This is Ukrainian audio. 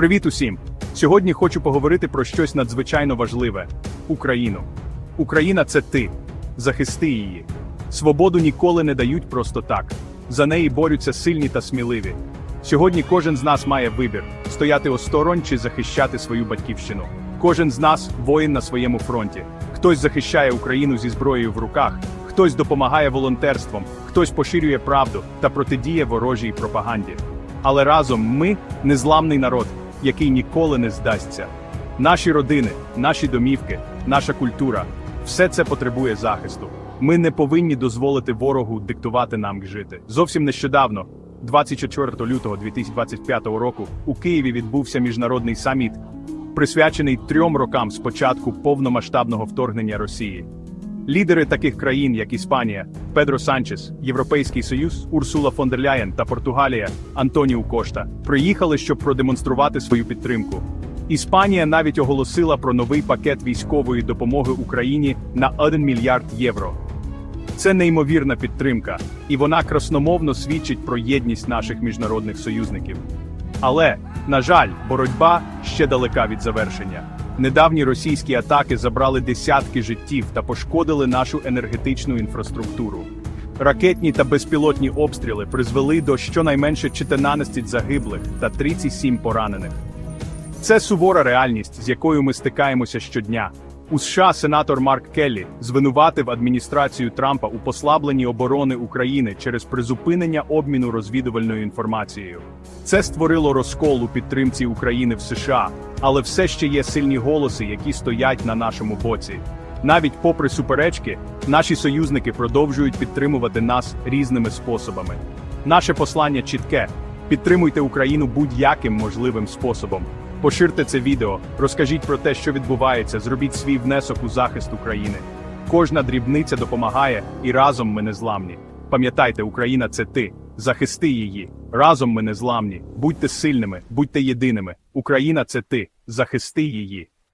Привіт усім! Сьогодні хочу поговорити про щось надзвичайно важливе Україну. Україна це ти. Захисти її. Свободу ніколи не дають просто так. За неї борються сильні та сміливі. Сьогодні кожен з нас має вибір стояти осторонь чи захищати свою батьківщину. Кожен з нас воїн на своєму фронті. Хтось захищає Україну зі зброєю в руках, хтось допомагає волонтерством, хтось поширює правду та протидіє ворожій пропаганді. Але разом ми незламний народ, який ніколи не здасться. Наші родини, наші домівки, наша культура все це потребує захисту. Ми не повинні дозволити ворогу диктувати нам жити. Зовсім нещодавно, 24 лютого 2025 року, у Києві відбувся міжнародний саміт, присвячений трьом рокам з початку повномасштабного вторгнення Росії. Лідери таких країн, як Іспанія, Педро Санчес, Європейський Союз, Урсула фон дер Ляєн та Португалія Антоніу Кошта, приїхали, щоб продемонструвати свою підтримку. Іспанія навіть оголосила про новий пакет військової допомоги Україні на 1 мільярд євро. Це неймовірна підтримка, і вона красномовно свідчить про єдність наших міжнародних союзників. Але, на жаль, боротьба ще далека від завершення. Недавні російські атаки забрали десятки життів та пошкодили нашу енергетичну інфраструктуру. Ракетні та безпілотні обстріли призвели до щонайменше 14 загиблих та 37 поранених. Це сувора реальність, з якою ми стикаємося щодня. У США сенатор Марк Келлі звинуватив адміністрацію Трампа у послабленні оборони України через призупинення обміну розвідувальною інформацією. Це створило розкол у підтримці України в США, але все ще є сильні голоси, які стоять на нашому боці. Навіть попри суперечки, наші союзники продовжують підтримувати нас різними способами. Наше послання чітке: підтримуйте Україну будь-яким можливим способом. Поширте це відео, розкажіть про те, що відбувається, зробіть свій внесок у захист України. Кожна дрібниця допомагає, і разом ми незламні. Пам'ятайте, Україна це ти. Захисти її. Разом ми незламні. Будьте сильними, будьте єдиними. Україна це ти. Захисти її.